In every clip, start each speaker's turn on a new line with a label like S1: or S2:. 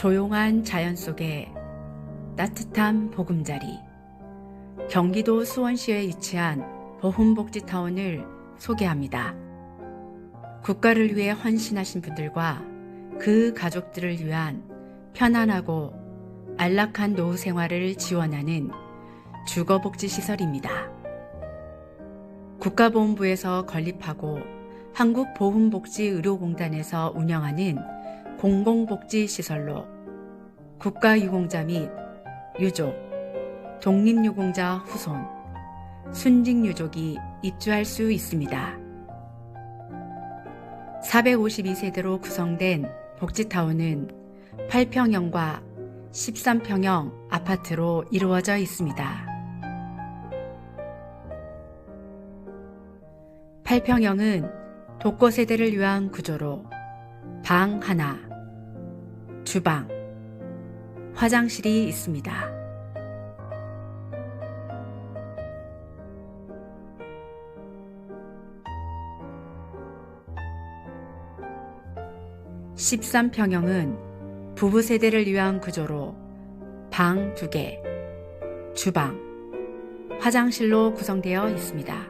S1: 조용한 자연 속에 따뜻한 보금자리. 경기도 수원시에 위치한 보훈복지타운을 소개합니다. 국가를 위해 헌신하신 분들과 그 가족들을 위한 편안하고 안락한 노후 생활을 지원하는 주거복지시설입니다. 국가보훈부에서 건립하고 한국보훈복지의료공단에서 운영하는 공공복지시설로 국가유공자 및 유족, 독립유공자 후손, 순직유족이 입주할 수 있습니다. 452세대로 구성된 복지타운은 8평형과 13평형 아파트로 이루어져 있습니다. 8평형은 독거 세대를 위한 구조로 방 하나, 주방, 화장실이 있습니다. (13 평형은) 부부 세대를 위한 구조로 방두 개, 주방, 화장실로 구성되어 있습니다.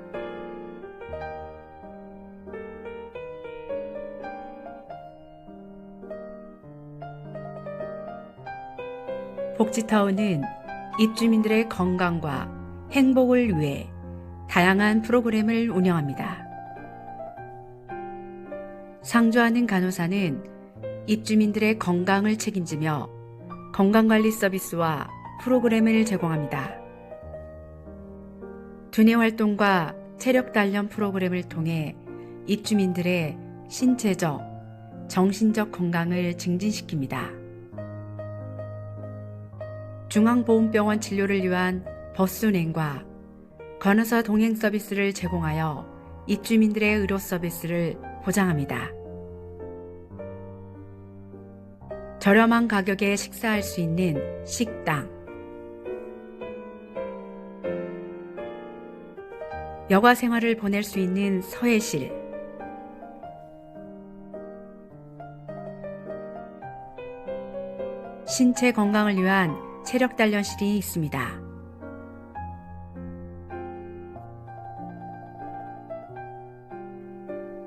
S1: 복지타운은 입주민들의 건강과 행복을 위해 다양한 프로그램을 운영합니다. 상주하는 간호사는 입주민들의 건강을 책임지며 건강관리 서비스와 프로그램을 제공합니다. 두뇌 활동과 체력 단련 프로그램을 통해 입주민들의 신체적, 정신적 건강을 증진시킵니다. 중앙보훈병원 진료를 위한 버스 운행과 간호사 동행 서비스를 제공하여 입주민들의 의료 서비스를 보장합니다. 저렴한 가격에 식사할 수 있는 식당, 여가 생활을 보낼 수 있는 서해실, 신체 건강을 위한 체력 단련실이 있습니다.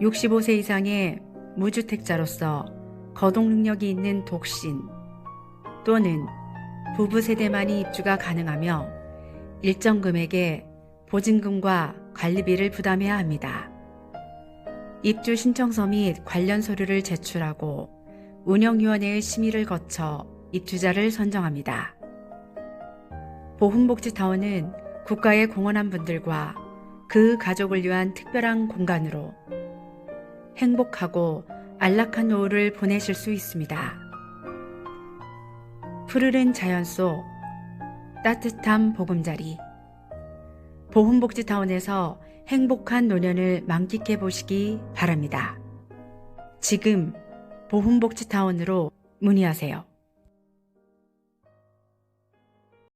S1: (65세) 이상의 무주택자로서 거동 능력이 있는 독신 또는 부부 세대만이 입주가 가능하며 일정 금액의 보증금과 관리비를 부담해야 합니다. 입주 신청서 및 관련 서류를 제출하고 운영위원회의 심의를 거쳐 입주자를 선정합니다. 보훈복지타운은 국가에 공헌한 분들과 그 가족을 위한 특별한 공간으로 행복하고 안락한 노후를 보내실 수 있습니다. 푸르른 자연 속 따뜻한 보금자리 보훈복지타운에서 행복한 노년을 만끽해 보시기 바랍니다. 지금 보훈복지타운으로 문의하세요.